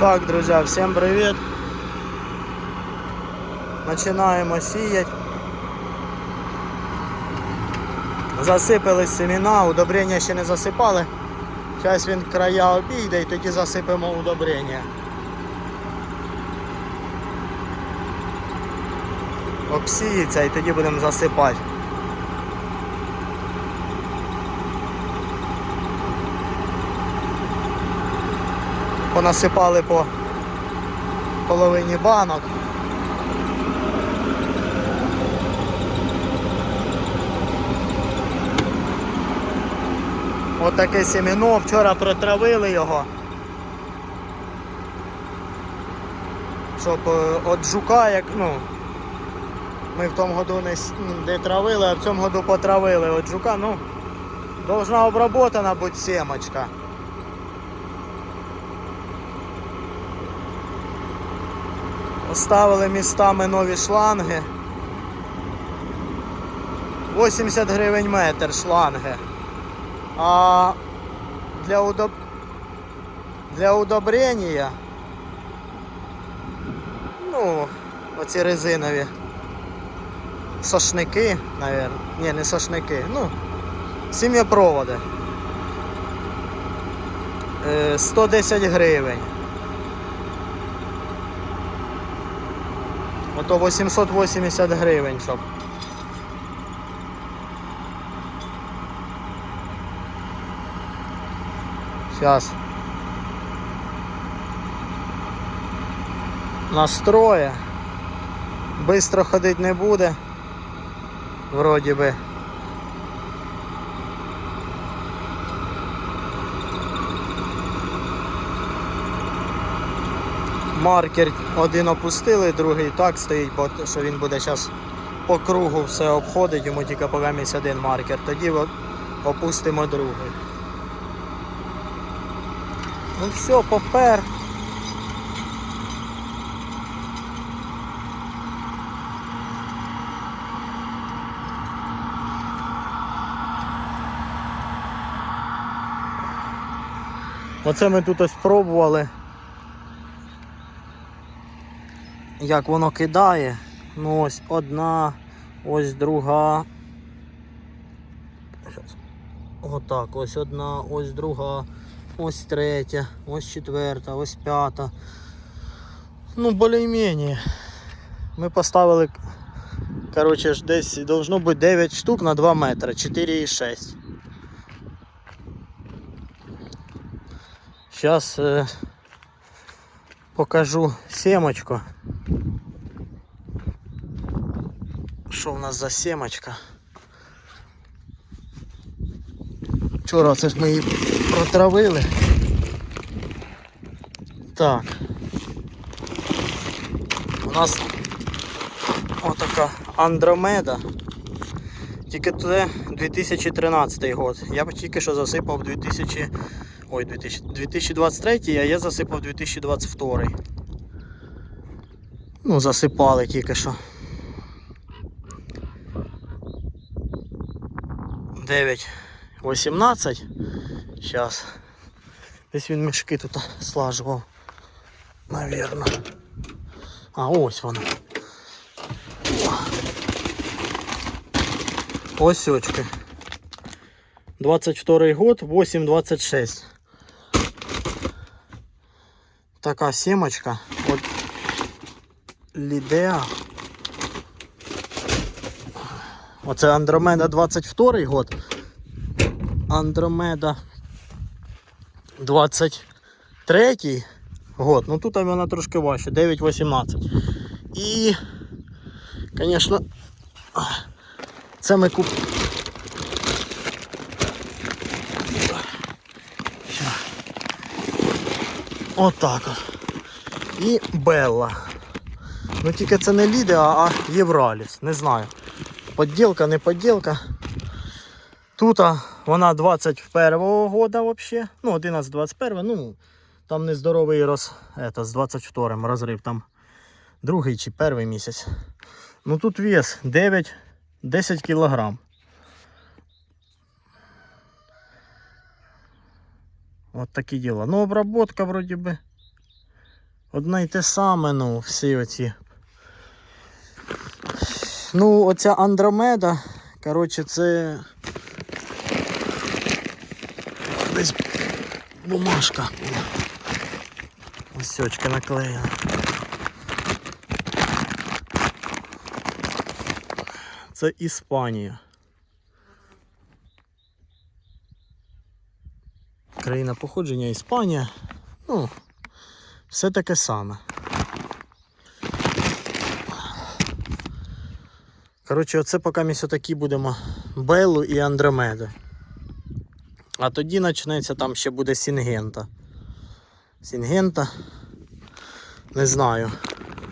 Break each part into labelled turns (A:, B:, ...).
A: Так, друзья, всем привет. Начинаємо сіяти. Засипались семена, удобрення ще не засипали. Зараз він края обійде і тоді засипемо удобрення. Обсіється і тоді будемо засипати. Понасипали по половині банок. От таке семено, вчора протравили його. Щоб е, от жука, як, ну, ми в тому году не не травили, а в цьому году потравили. От жука, ну, должна обработана бути семочка. Поставили містами нові шланги. 80 гривень метр шланги. А для, удоб... для удобрення, ну, оці резинові сошники, наверное. Ні, не сошники, ну, сім'єпроводи. Е, 110 гривень. Ото 880 гривень, щоб. Сейчас. Настроє. Бистро ходить не буде. Вроді би. Маркер один опустили, другий так стоїть, бо що він буде зараз по кругу все обходить, йому тільки повемість один маркер. Тоді опустимо другий. Ну все, попер. Оце ми тут ось Як воно кидає. Ну ось одна, ось друга. Щас. Отак, ось одна, ось друга, ось третя, ось четверта, ось п'ята. Ну, більш-менш. Ми поставили, коротше, ж десь должно бути 9 штук на 2 метри, 4,6. Зараз покажу семочку. Що в нас за семочка? Вчора це ж ми її протравили. Так. У нас отака Андромеда. Тільки це 2013 год. Я б тільки що засипав 2000, ой, 2023, а я засипав 2022. Ну, засипали тільки що. 9, 18. Зараз. Десь він мішки тут слажував. Навірно. А ось воно. Ось очки. 22 год, 8.26. Така семочка. От Лідеа. Оце Андромеда 22 год. Андромеда 23 год. Ну тут вона трошки важче, 9.18. І, звісно, це ми куп... Отак от. І Белла. Ну тільки це не Лідеа, а Євраліс. Не знаю. Подділка, не подділка. Тут вона 21-го года вообще. Ну, 11-21, ну, там нездоровий роз, это, з 22-м розрив, там другий чи перший місяць. Ну тут вес 9, 10 кілограм. От такі діла. Ну, обработка вроді би. Одне й те саме, ну, всі оці. Ну, оця Андромеда, коротше, це. Десь бумажка. була. Ось сьочка наклеєна. Це Іспанія. Країна походження Іспанія. Ну, все таке саме. Коротше, оце поки ми такі будемо Беллу і Андромеду. А тоді почнеться там ще буде Сінгента. Сінгента. Не знаю.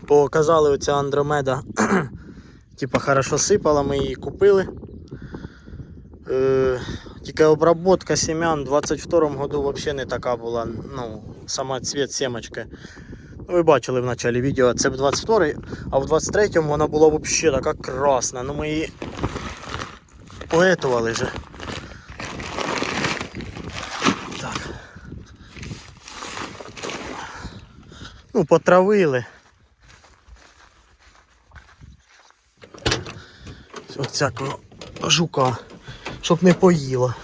A: Бо казали, оця Андромеда типа хорошо сипала, ми її купили. Е, тільки обработка семян в 22-му году взагалі не така була. Ну, сама цвіт семочки. Ну, Ви бачили в началі відео, це в 22-й, а в 23-му вона була взагалі така красна. Ну ми її поетували же. Так. Ну, потравили. От всякого жука, щоб не поїла.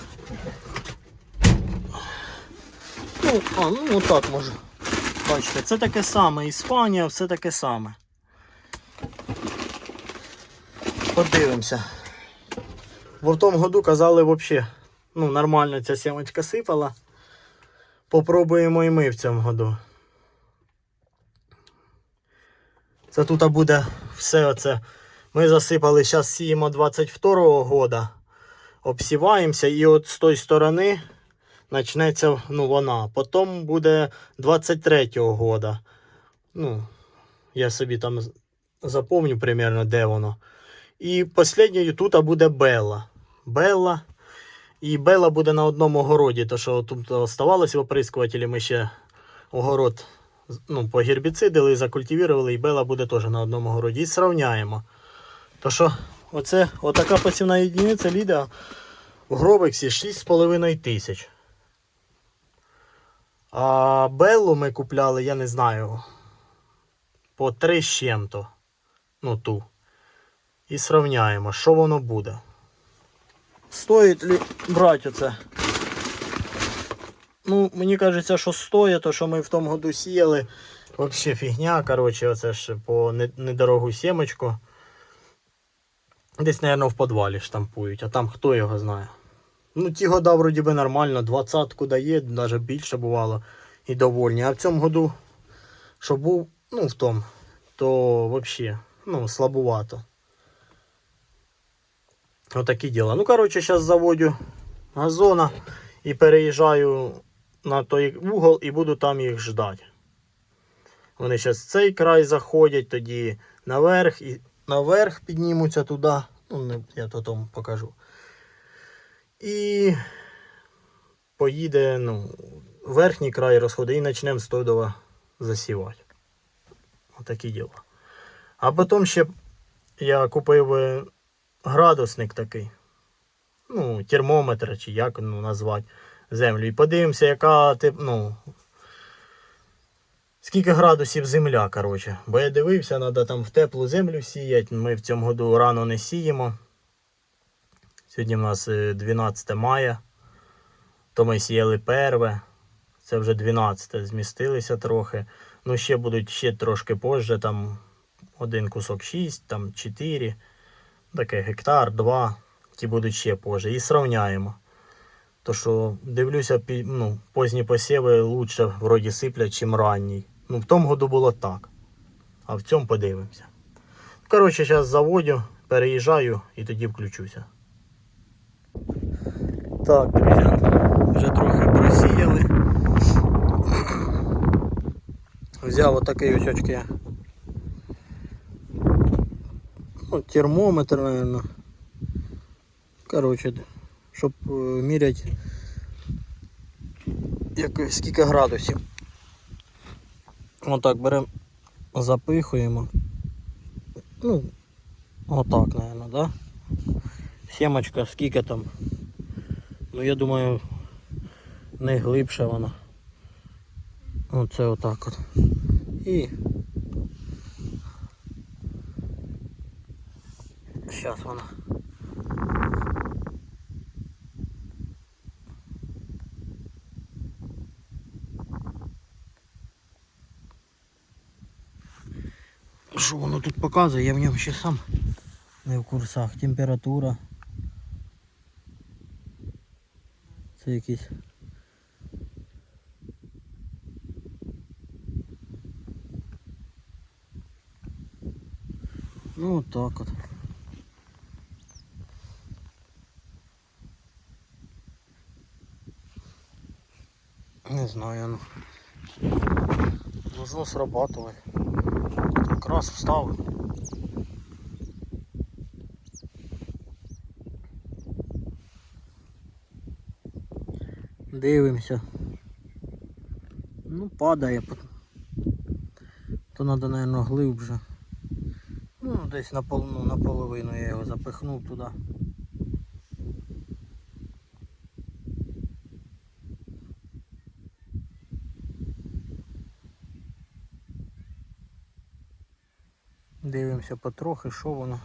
A: Ну, а, ну отак може. Бачите, це таке саме, Іспанія, все таке саме. Подивимося. Бо в тому году казали взагалі, ну нормально ця сімочка сипала. Попробуємо і ми в цьому году. Це тут буде все оце. Ми засипали, зараз сіємо 22-го года. Обсіваємося і от з тої сторони почнеться ну, вона. Потім буде 23-го года. Ну, я собі там запомню примерно, де воно. І останньою тут буде Белла. Белла. І Белла буде на одному городі, то що тут оставалось в оприскувателі, ми ще огород ну, погербіцидили, закультивували, і Белла буде теж на одному городі. І сравняємо. То що, оце отака посівна єдиниця Ліда в Гробексі 6,5 тисяч. А Беллу ми купляли, я не знаю, по 3 з чим-то. Ну ту. І сравняємо, що воно буде. Стоїть ли брати оце? Ну, мені кажеться, що стоїть, то що ми в тому году сіяли. Взагалі фігня, коротше, оце ж по недорогу сімочку. Десь, мабуть, в підвалі штампують, а там хто його знає. Ну, ті года вроді би нормально, двадцятку дає, навіть більше бувало і довольні. А в цьому году, що був, ну, в тому, то взагалі, ну, слабувато. Отакі діла. Ну, коротше, зараз заводю газона і переїжджаю на той угол і буду там їх ждати. Вони зараз в цей край заходять, тоді наверх і наверх піднімуться туди. Ну, я то там покажу. І поїде ну, верхній край розходить і почнемо з Тодова засівати. Отакі діла. А потім ще я купив е, градусник такий. Ну, термометр, чи як ну, назвати землю. І подивимося, яка тип, ну, скільки градусів земля, коротше. Бо я дивився, треба там в теплу землю сіяти. Ми в цьому году рано не сіємо. Сьогодні в нас е, 12 мая. То ми сіяли перве. Це вже 12, змістилися трохи. Ну, ще будуть ще трошки позже, там один кусок 6, там 4, таке гектар, 2, ті будуть ще позже. І сравняємо. То що дивлюся, ну, позні посіви лучше вроді сиплять, чим ранній. Ну, в тому году було так. А в цьому подивимося. Коротше, зараз заводю, переїжджаю і тоді включуся. Так, друзі, вже трохи просіяли. Взяв отакий ось очки. Ну, термометр, наверное. Короче, щоб е, міряти скільки градусів. Отак беремо, запихуємо. Ну, отак, наверное, да? Сімочка, скільки там? Ну я думаю, не глибше вона. Оце отак от. І зараз вона. Що воно тут показує, я в ньому ще сам не в курсах. Температура. Це якийсь. Ну от так от. Не знаю, ну. Должно срабатывать. Как раз встав. Дивимося. Ну, падає. То треба, мабуть, глибже. Ну, десь напол- ну, наполовину я його запихнув туди. Дивимося потрохи, що воно.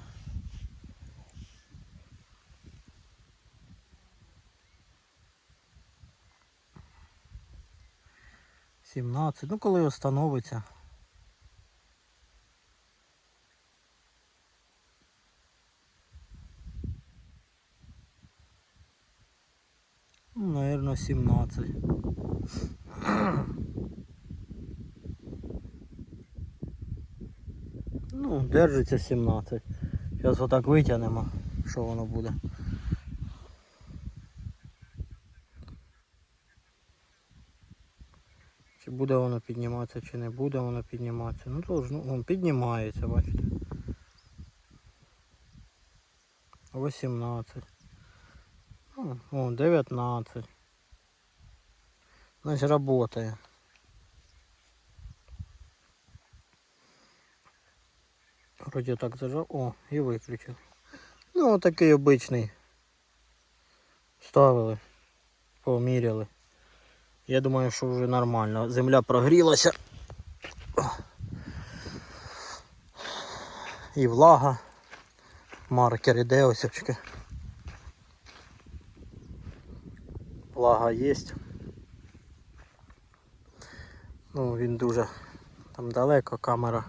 A: Сімнадцять. Ну коли остановиться. Ну, наверное, 17. Ну, держиться 17. Зараз отак витягнемо, що воно буде. Чи буде воно підніматися, чи не буде воно підніматися. Ну то ну, він піднімається, бачите. 18. Ну, О, 19. Значить работає. Вроді так зажав. О, і виключив. Ну, отакий обичний. Ставили, поміряли. Я думаю, що вже нормально. Земля прогрілася. І влага. Маркер іде осячки. Влага є. Ну, він дуже там далеко камера.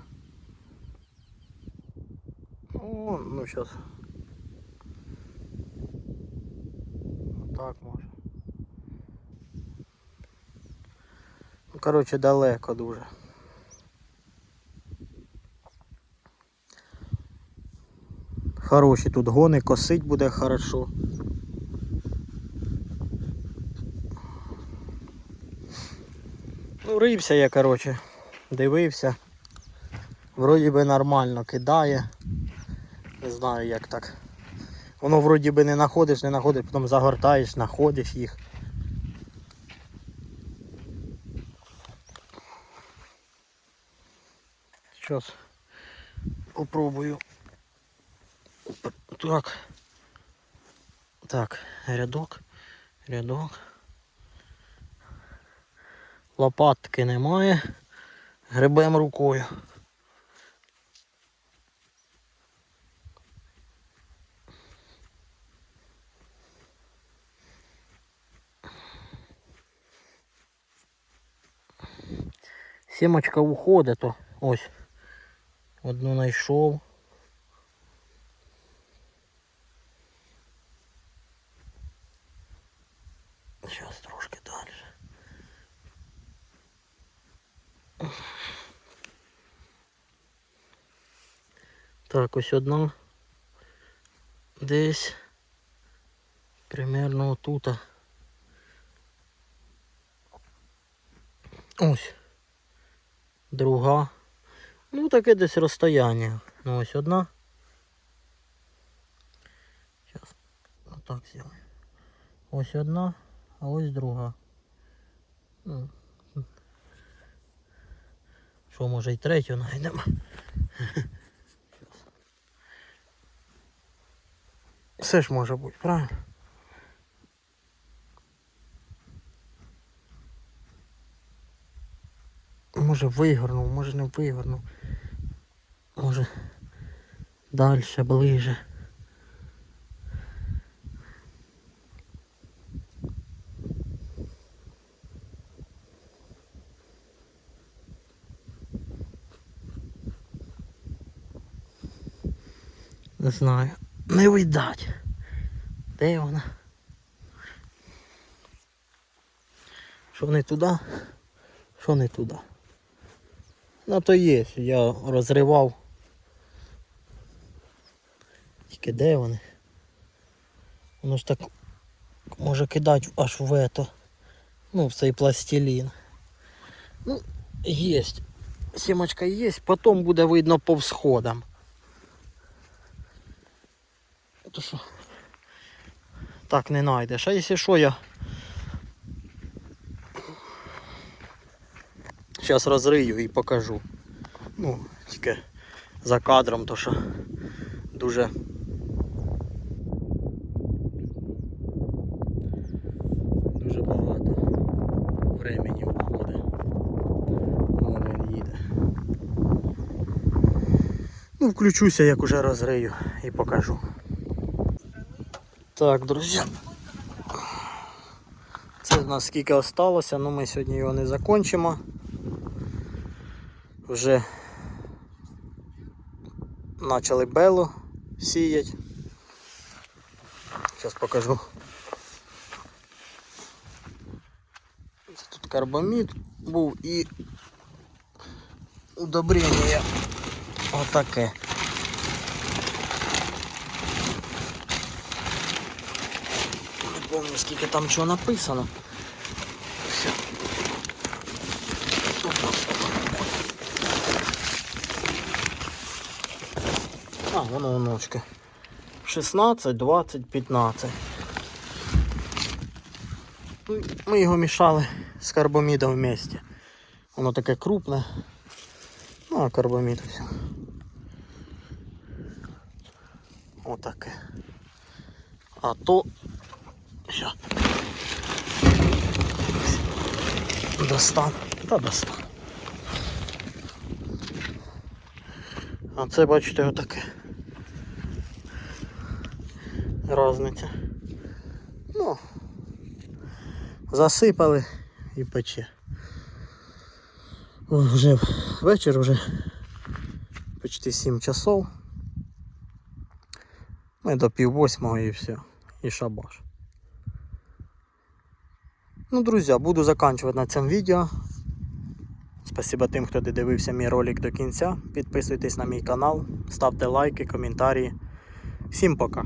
A: О, ну сейчас. Так може. Ну, коротше, далеко дуже. Хороші тут гони, косить буде хорошо. Ну, рився я, коротше, дивився. Вроді би нормально кидає. Не знаю як так. Воно вроді би не знаходиш, не знаходиш, потім загортаєш, знаходиш їх. Зараз попробую. Так. Так, рядок, рядок. Лопатки немає. Гребем рукою. Сімочка уходить, то ось. Одну знайшов. Зараз трошки далі. Так, ось одна. Десь примерно отут. Ось. Друга. Ну таке десь розстояння. Ну ось одна. Зараз отак зробимо. Ось одна, а ось друга. Ну, Що може і третю знайдемо. Все ж може бути, правильно? Може вигорнув, може не вигорнув. Може далі, ближе. Не знаю. Не видать. Де вона? Що не туди? Що не туди? Ну то є, я розривав. Тільки де вони? Воно ж так може кидати аж в ето. Ну, в цей пластилін. Ну, є. Сімочка є, потім буде видно по всходам. Так не знайдеш. А якщо що я. Зараз розрию і покажу. Ну, тільки за кадром, то що дуже. Дуже багато времени уходить. Вон він їде. Ну, включуся, як уже розрию і покажу. Так, друзі. Це в нас скільки осталося, ну ми сьогодні його не закінчимо. Вже почали белу сіяти. Зараз покажу. Ось Тут карбамід був і удобрення отаке. Не пам'ятаю скільки там чого написано. Воно воночки. 16, 20, 15. Ну, Ми його мішали з карбомідом вместе. Воно таке крупне. Ну, а карбомід все. Отаке. А то. Що? Достан. Та достан. А це, бачите, отаке. Розниця. Ну, засипали і пече. Вже вечір вже почти 7 часов. Ми до пів восьмого і все. І шабаш. Ну, друзі, буду заканчувати на цьому відео. Спасибо тим, хто додивився мій ролик до кінця. Підписуйтесь на мій канал, ставте лайки, коментарі. Всім пока!